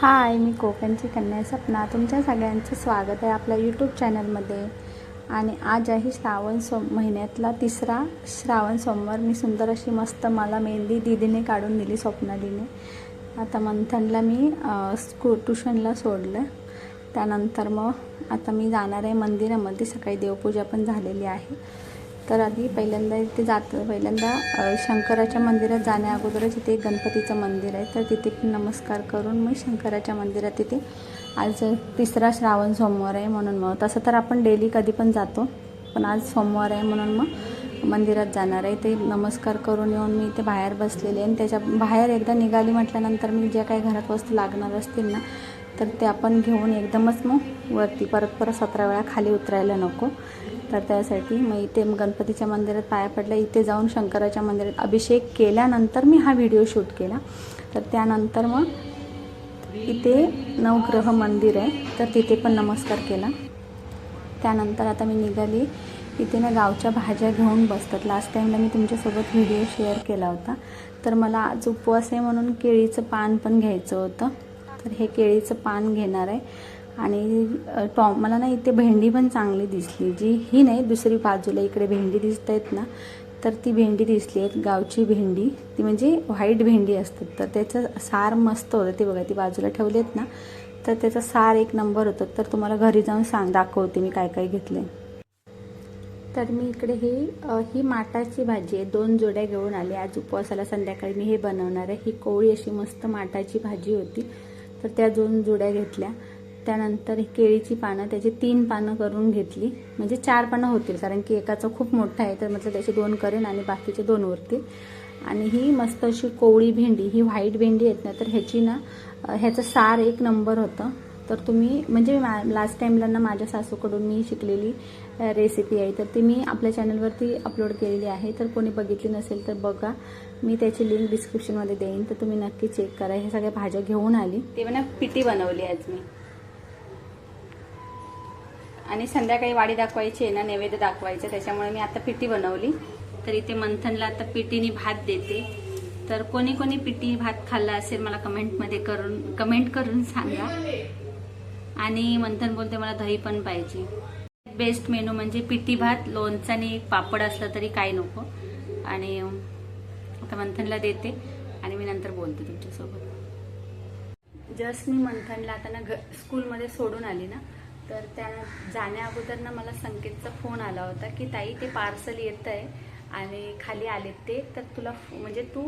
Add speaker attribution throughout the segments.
Speaker 1: हाय मी कोकणची कन्या सपना. तुमच्या सगळ्यांचं स्वागत आहे आपल्या यूट्यूब चॅनलमध्ये आणि आज आहे श्रावण सोम महिन्यातला तिसरा श्रावण सोमवार. मी सुंदर अशी मस्त मला मेहंदी दिदीने काढून दिली स्वप्नालीने. आता मंथनला मी स्कू ट्युशनला सोडलं. त्यानंतर मग आता मी जाणार आहे मंदिरामध्ये. सकाळी देवपूजा पण झालेली आहे. तर आधी पहिल्यांदा इथे जातं. पहिल्यांदा शंकराच्या मंदिरात जाण्या अगोदरच इथे एक गणपतीचं मंदिर आहे. तर तिथे पण नमस्कार करून मी शंकराच्या मंदिरात तिथे आज तिसरा श्रावण सोमवार आहे म्हणून मग. तसं तर आपण डेली कधी पण जातो पण आज सोमवार आहे म्हणून मग मंदिरात जाणार आहे. ते नमस्कार करून येऊन मी इथे बाहेर बसलेले आहे आणि त्याच्या बाहेर एकदा निघाली म्हटल्यानंतर मी ज्या काही घरात वस्तू लागणार असतील ना तर ते आपण घेऊन एकदमच मग वरती परत परत सतरा वेळा खाली उतरायला नको. तर त्यासाठी मग इथे गणपतीच्या मंदिरात पाया पडल्या. इथे जाऊन शंकराच्या मंदिरात अभिषेक केल्यानंतर मी हा व्हिडिओ शूट केला. तर त्यानंतर मग इथे नवग्रह मंदिर आहे. तर तिथे पण नमस्कार केला. त्यानंतर आता मी निघाली. इथे ना गावच्या भाज्या घेऊन बसतात. लास्ट टाईमला मी तुमच्यासोबत व्हिडिओ शेअर केला होता. तर मला आज उपवास आहे म्हणून केळीचं पान पण घ्यायचं होतं. तर हे केळीचं पान घेणार आहे. आणि टॉम मला ना इथे भेंडी पण चांगली दिसली. जी ही नाही दुसरी बाजूला इकडे भेंडी दिसत आहेत ना तर ती भेंडी दिसली आहेत गावची भेंडी. ती म्हणजे व्हाईट भेंडी असतात. तर त्याचं सार मस्त होतं. ते बघा ती बाजूला ठेवलेत ना तर त्याचा सार एक नंबर होतं. तर तुम्हाला घरी जाऊन सांग दाखवते मी काय काय घेतले तर मी इकडे ही ही माटाची भाजी आहे. दोन जोड्या घेऊन आली. आज उपवासाला संध्याकाळी मी हे बनवणार आहे. ही कोळी अशी मस्त माटाची भाजी होती. तर त्या दोन जोड्या घेतल्या. त्यानंतर ही केळीची पानं त्याची तीन पानं करून घेतली. म्हणजे चार पानं होतील कारण की एकाचं खूप मोठं आहे तर म्हटलं त्याचे दोन करेन आणि बाकीचे दोन उरतील. आणि ही मस्त अशी कोवळी भेंडी ही व्हाईट भेंडी आहेत ना तर ह्याची ना ह्याचं सार एक नंबर होतं. तर तुम्ही म्हणजे मा लास्ट टाईमला ना माझ्या सासूकडून मी शिकलेली रेसिपी आहे. तर ती मी आपल्या चॅनलवरती अपलोड केलेली आहे. तर कोणी बघितली नसेल तर बघा. मी त्याची लिंक डिस्क्रिप्शनमध्ये देईन. तर तुम्ही नक्की चेक करा. ह्या सगळ्या भाज्या घेऊन आली. ते मला पिटी बनवली आज मी. आणि संध्याकाळी वाडी दाखवायची आहे ना नैवेद्य दाखवायचं त्याच्यामुळे मी आता पिठी बनवली. तर इथे मंथनला आता पिठीने भात देते. तर कोणी कोणी पिठी भात खाल्ला असेल मला कमेंटमध्ये करून कमेंट करून सांगा. आणि मंथन बोलते मला दही पण पाहिजे. बेस्ट मेनू म्हणजे पिठी भात लोणचं आणि एक पापड असलं तरी काय नको. आणि आता मंथनला देते. आणि मी नंतर बोलते तुमच्यासोबत. जस्ट मी मंथनला आता ना घ स्कूलमध्ये सोडून आली ना तर त्या जाण्या अगोदर ना मला संकेतचा फोन आला होता की ताई ते पार्सल येत आहे आणि खाली आलेत ते. तर तुला म्हणजे तू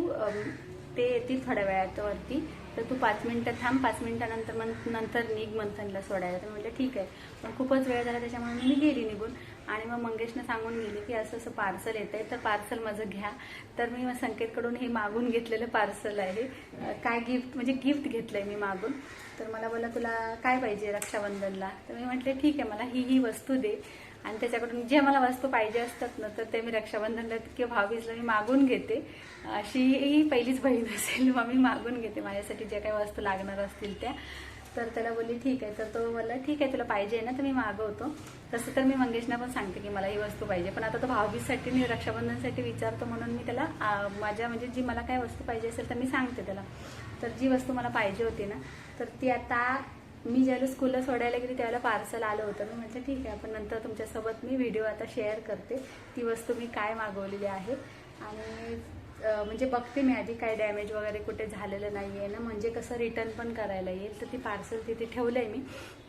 Speaker 1: ते येतील थोड्या वेळात वरती. तर तू पाच मिनिटं थांब पाच मिनिटानंतर मग नंतर निघ मंथनला सोडायला. तर म्हटलं ठीक आहे. पण खूपच वेळ झाला त्याच्यामुळे मी गेली निघून. आणि मग मंगेशनं सांगून गेली की असं असं पार्सल येत आहे तर पार्सल माझं घ्या. तर मी मग संकेतकडून हे मागून घेतलेलं पार्सल आहे. काय गिफ्ट म्हणजे गिफ्ट घेतलंय मी मागून. तर मला बोला तुला काय पाहिजे रक्षाबंधनला? तर मी म्हटले ठीक आहे मला ही ही वस्तू दे. आणि त्याच्याकडून जे मला वस्तू पाहिजे असतात ना तर ते मी रक्षाबंधनला किंवा भाऊबीजला मी मागून घेते. अशी ही पहिलीच बहीण असेल मग मी मागून घेते. माझ्यासाठी ज्या काही वस्तू लागणार असतील त्या. तर त्याला बोलली ठीक आहे. तर तो मला ठीक आहे तुला पाहिजे ना तर मी मागवतो. तसं तर मी मंगेशना पण सांगते की मला ही वस्तू पाहिजे. पण आता तो भाऊबीजसाठी मी रक्षाबंधनसाठी विचारतो म्हणून मी त्याला माझ्या म्हणजे जी मला काय वस्तू पाहिजे असेल तर मी सांगते त्याला. तर जी वस्तू मला पाहिजे होती ना तर ती आता मी ज्याला स्कूलला सोडायला गेली त्यावेळेला पार्सल आलं होतं. मी म्हटलं ठीक आहे आपण नंतर तुमच्यासोबत मी व्हिडिओ आता शेअर करते. ती वस्तू मी काय मागवलेली आहे? आणि म्हणजे बघते मी आधी काय डॅमेज वगैरे कुठे झालेलं नाही आहे ना. म्हणजे कसं रिटर्न पण करायला येईल. तर ती पार्सल तिथे ठेवलं आहे मी.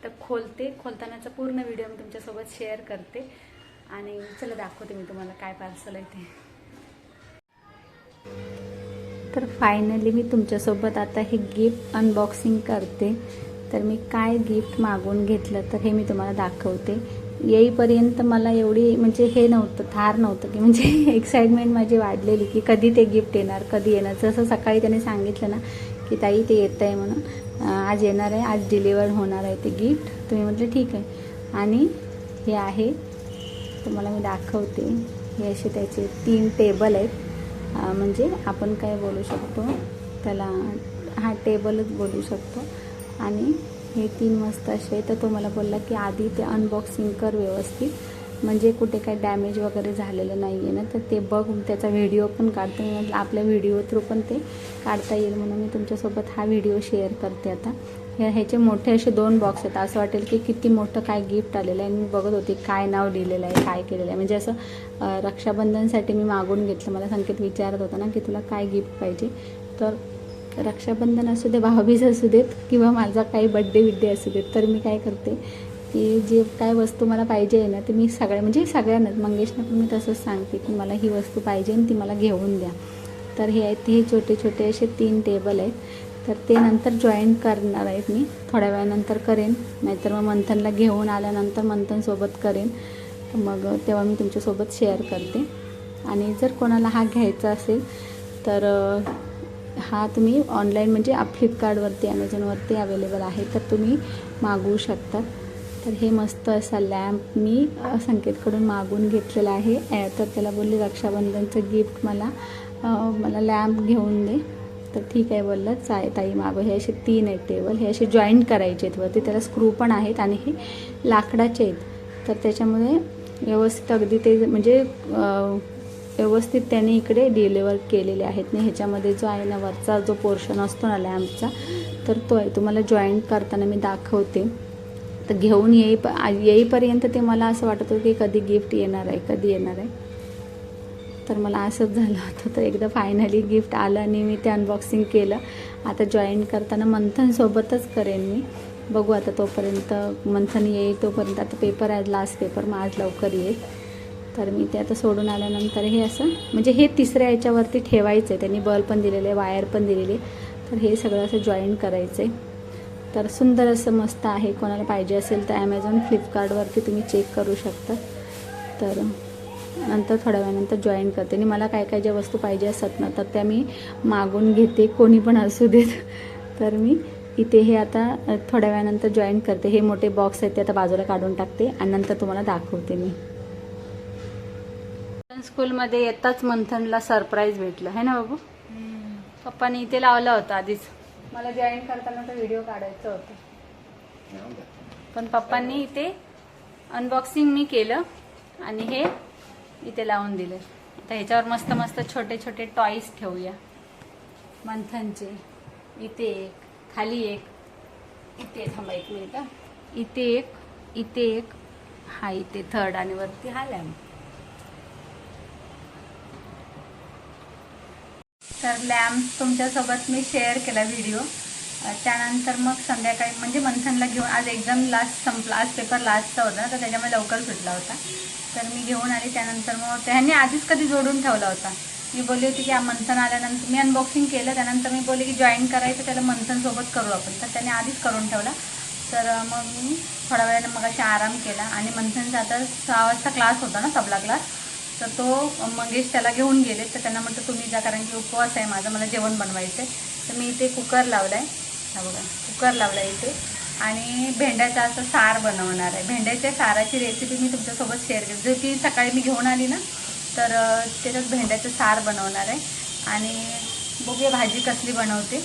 Speaker 1: तर खोलते. खोलतानाचा पूर्ण व्हिडिओ मी तुमच्यासोबत शेअर करते. आणि चला दाखवते मी तुम्हाला काय पार्सल आहे ते. तर फायनली मी तुमच्यासोबत आता हे गिफ्ट अनबॉक्सिंग करते. तर मी काय गिफ्ट मागून घेतलं तर हे मी तुम्हाला दाखवते. येईपर्यंत मला एवढी म्हणजे हे नव्हतं थार नव्हतं की म्हणजे एक्साइटमेंट माझी वाढलेली की कधी ते गिफ्ट येणार कधी येणार. जसं सकाळी त्याने सांगितलं ना की ताई ते येतं आहे म्हणून आज येणार आहे आज डिलिव्हर होणार आहे ते गिफ्ट तुम्ही म्हटलं ठीक आहे. आणि हे आहे तुम्हाला मी दाखवते. हे असे त्याचे तीन टेबल आहेत. म्हणजे आपण काय बोलू शकतो? त्याला हा टेबलच बोलू शकतो. आणि हे तीन मस्त असे तर तो मला बोलला की आधी ते अनबॉक्सिंग कर व्यवस्थित. म्हणजे कुठे काय डॅमेज वगैरे झालेलं नाही आहे ना तर ते बघ. त्याचा व्हिडिओ पण काढतो. मी म्हटलं आपल्या व्हिडिओ थ्रू पण ते काढता येईल म्हणून मी तुमच्यासोबत हा व्हिडिओ शेअर करते आता. हे ह्याचे मोठे असे दोन बॉक्स आहेत. असं वाटेल की किती मोठं काय गिफ्ट आलेलं आहे. आणि मी बघत होते काय नाव लिहिलेलं आहे काय केलेलं आहे. म्हणजे असं रक्षाबंधनसाठी मी मागून घेतलं. मला संकेत विचारत होता ना की तुला काय गिफ्ट पाहिजे? तर रक्षाबंधन असू दे भाऊबीज असू देत किंवा माझा काही बड्डे बिड्डे असू देत तर मी काय करते की जे काय वस्तू मला पाहिजे आहे ना ते मी सगळ्या म्हणजे सगळ्यांनाच मंगेशना पण मी तसंच सांगते की मला ही वस्तू पाहिजे आणि ती मला घेऊन द्या. तर हे आहेत हे छोटे छोटे असे तीन टेबल आहेत. तर ते नंतर जॉईन करणार आहेत मी. थोड्या वेळानंतर करेन नाहीतर मग मंथनला घेऊन आल्यानंतर मंथनसोबत करेन. मग तेव्हा मी तुमच्यासोबत शेअर करते. आणि जर कोणाला हा घ्यायचा असेल तर हा तुम्ही ऑनलाईन म्हणजे आप फ्लिपकार्टवरती ॲमेझॉनवरती अवेलेबल आहे तर तुम्ही मागवू शकता. तर हे मस्त असा लॅम्प मी संकेतकडून मागून घेतलेला आहे. ॲ- तर त्याला बोलले रक्षाबंधनचं गिफ्ट मला मला लॅम्प घेऊन दे. तर ठीक आहे बोललं चाय ताई मागं हे असे तीन आहेत टेबल हे असे जॉईंट करायचे आहेत वरती. त्याला स्क्रू पण आहेत आणि हे लाकडाचे आहेत. तर त्याच्यामुळे व्यवस्थित अगदी ते म्हणजे व्यवस्थित त्याने इकडे डिलिव्हर केलेले आहेत. ना ह्याच्यामध्ये जो आहे ना वरचा जो पोर्शन असतो ना लॅम्पचा तर तो आहे. तुम्हाला जॉईंट करताना मी दाखवते. तर घेऊन येई येईपर्यंत ते मला असं वाटत होतं की कधी गिफ्ट येणार आहे कधी येणार आहे. तर मला असंच झालं होतं. तर एकदा फायनली गिफ्ट आलं आणि मी ते अनबॉक्सिंग केलं. आता जॉईन करताना मंथनसोबतच करेन मी. बघू आता तोपर्यंत मंथन येईल तोपर्यंत. आता पेपर आहे लास्ट पेपर मग आज लवकर येईल. तर मी ते आता सोडून आल्यानंतर हे असं म्हणजे हे तिसऱ्या याच्यावरती ठेवायचं आहे त्यांनी बल्ब पण दिलेले आहे वायर पण दिलेली. तर हे सगळं असं जॉईन करायचं आहे तर सुंदर असं मस्त आहे. कोणाला पाहिजे असेल तर ॲमेझॉन फ्लिपकार्टवरती तुम्ही चेक करू शकता. तर नंतर थोड्या वेळानंतर जॉईन करते. आणि मला काय काय ज्या वस्तू पाहिजे असतात ना तर त्या मी मागून घेते. कोणी पण असू देत. तर मी इथे हे आता थोड्या वेळानंतर जॉईन करते. हे मोठे बॉक्स आहेत ते आता बाजूला काढून टाकते. आणि नंतर तुम्हाला दाखवते मी. स्कूलमध्ये येताच मंथनला सरप्राईज भेटलं. है ना बाबू? पप्पाने इथे लावलं होतं आधीच. मला जॉईन करताना तर व्हिडिओ काढायचं होतं. पण पप्पांनी इथे अनबॉक्सिंग मी केलं आणि हे इथे लावून दिले. आता ह्याच्यावर मस्त मस्त छोटे छोटे टॉईज ठेवूया. मंथनचे. इथे एक खाली एक. इथे थांबा एक मिनिट. इथे एक इथे एक. हा इथे थर्ड आणि वरती हा लॅम्प तर लॅम्प तुमच्यासोबत मी शेअर केला व्हिडिओ त्यानंतर मग संध्याकाळी म्हणजे मंथनला घेऊन आज एक्झाम लास्ट संपला आज पेपर लास्टचा होता तर त्याच्यामुळे लवकर सुटला होता. तर मी घेऊन आली त्यानंतर मग त्यांनी आधीच कधी जोडून ठेवला होता. मी बोलली होती की आ मंथन आल्यानंतर मी अनबॉक्सिंग केलं त्यानंतर मी बोलले की जॉईन करायचं त्याला मंथनसोबत करू आपण. तर त्याने आधीच करून ठेवला. तर मग मी थोड्या वेळाने मग अशी आराम केला. आणि मंथनचा आता सहा वाजता क्लास होता ना तबला क्लास तर तो मंगेश त्याला घेऊन गेले. तर त्यांना म्हटलं तुम्ही जा कारण की उपवास आहे माझा मला जेवण बनवायचं आहे तर मी इथे कुकर लावला आहे हा बघा कुकर लावला आहे इथे. आणि भेंड्याचा असं सार बनवणार आहे. भेंड्याच्या साराची रेसिपी मी तुमच्यासोबत शेअर केली. जो ती सकाळी मी घेऊन आली ना तर त्याच्यात भेंड्याचं सार बनवणार आहे. आणि बघूया भाजी कसली बनवते.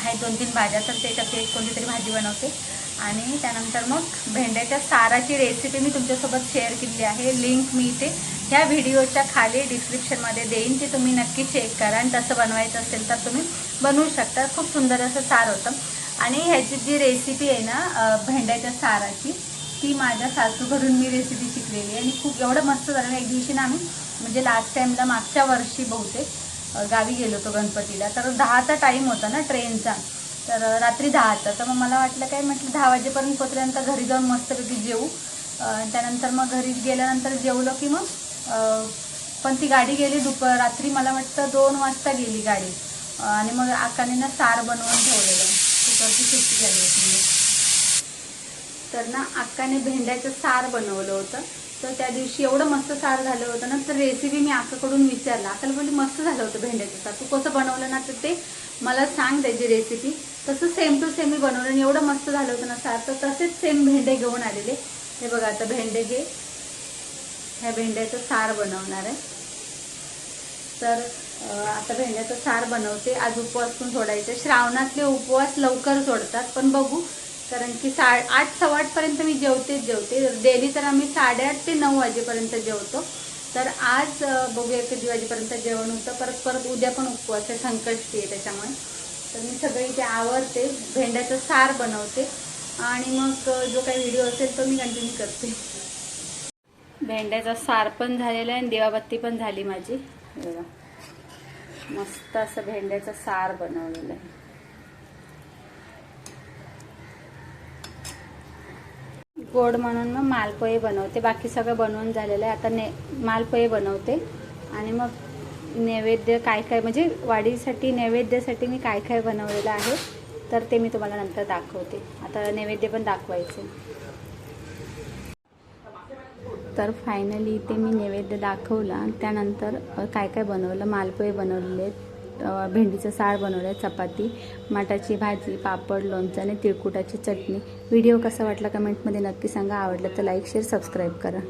Speaker 1: आहे दोन तीन भाज्या तर ते एक कोणती तरी भाजी बनवते. आणि त्यानंतर मग भेंड्याच्या साराची रेसिपी मी तुमच्यासोबत शेअर केलेली आहे. लिंक मी इथे ह्या व्हिडिओच्या खाली डिस्क्रिप्शनमध्ये देईन ते तुम्ही नक्की चेक करा. आणि तसं बनवायचं असेल तर तुम्ही बनवू शकता. खूप सुंदर असं सार होतं. आणि ह्याची जी रेसिपी आहे ना भेंड्याच्या साराची ती माझ्या सासूकडून मी रेसिपी शिकलेली आहे. आणि खूप एवढं मस्त झालं. ना एक दिवशी ना आम्ही म्हणजे लास्ट टाईमला मागच्या वर्षी बहुतेक गावी गेलो होतो गणपतीला. तर दहाचा टाईम होता ना ट्रेनचा तर रात्री दहाचा. तर मग मला वाटलं काय म्हटलं दहा वाजेपर्यंत पोचल्यानंतर घरी जाऊन मस्तपैकी जेवू. त्यानंतर मग घरी गेल्यानंतर जेवलो की मग पण ती गाडी गेली दुपार रात्री मला वाटतं दोन वाजता गेली गाडी. आणि मग आकाने ना सार बनवून ठेवलेलं. कुकरची सुट्टी झाली होती तर ना अक्काने भेंड्याचं सार बनवलं होतं. तर त्या दिवशी एवढं मस्त सार झालं होतं ना तर रेसिपी मी अक्काकडून विचारला. अक्काला बोलली मस्त झालं होतं भेंड्याचं सार. तू कसं बनवलं ना तर ते मला सांग त्याची रेसिपी तसं सेम टू सेम मी बनवलं आणि एवढं मस्त झालं होतं ना सार. तर तसेच सेम भेंडे घेऊन आलेले. हे बघा आता भेंडे हे ह्या भेंड्याचं सार बनवणार आहे. तर आता भेंड्याचं सार बनवते. आज उपवास पण सोडायचे. श्रावणातले उपवास लवकर सोडतात. पण बघू कारण की सा आठ सव्वा आठपर्यंत मी जेवतेच जेवते. डेली तर आम्ही साडेआठ ते नऊ वाजेपर्यंत जेवतो. तर आज बघू बघूया किती वाजेपर्यंत जेवण होतं. परत परत उद्या पण उपवास आहे. संकष्टी आहे त्याच्यामुळे. तर मी सगळी ते आवरते. भेंड्याचं सार बनवते. आणि मग जो काही व्हिडिओ असेल तो मी कंटिन्यू करते. भेंड्याचा सार पण झालेला आहे आणि दिवाबत्ती पण झाली माझी. बघा. मस्त असं भेंड्याचं सार बनवलेलं आहे. गोड म्हणून मग मालपोहे बनवते. बाकी सगळं बनवून झालेलं आहे. आता ने मालपोहे बनवते. आणि मग नैवेद्य काय काय म्हणजे वाढीसाठी नैवेद्यासाठी मी काय काय बनवलेलं आहे तर ते मी तुम्हाला नंतर दाखवते. आता नैवेद्य पण दाखवायचे. तर फायनली इथे मी नैवेद्य दाखवला त्यानंतर काय काय बनवलं? मालपोहे बनवलेले आहेत, भेंडीचं साळ बनवलं आहे चपाती मटाची भाजी पापड लोणचं आणि तिळकुटाची चटणी. व्हिडिओ कसा वाटला कमेंटमध्ये नक्की सांगा. आवडलं तर लाईक शेअर सबस्क्राईब करा.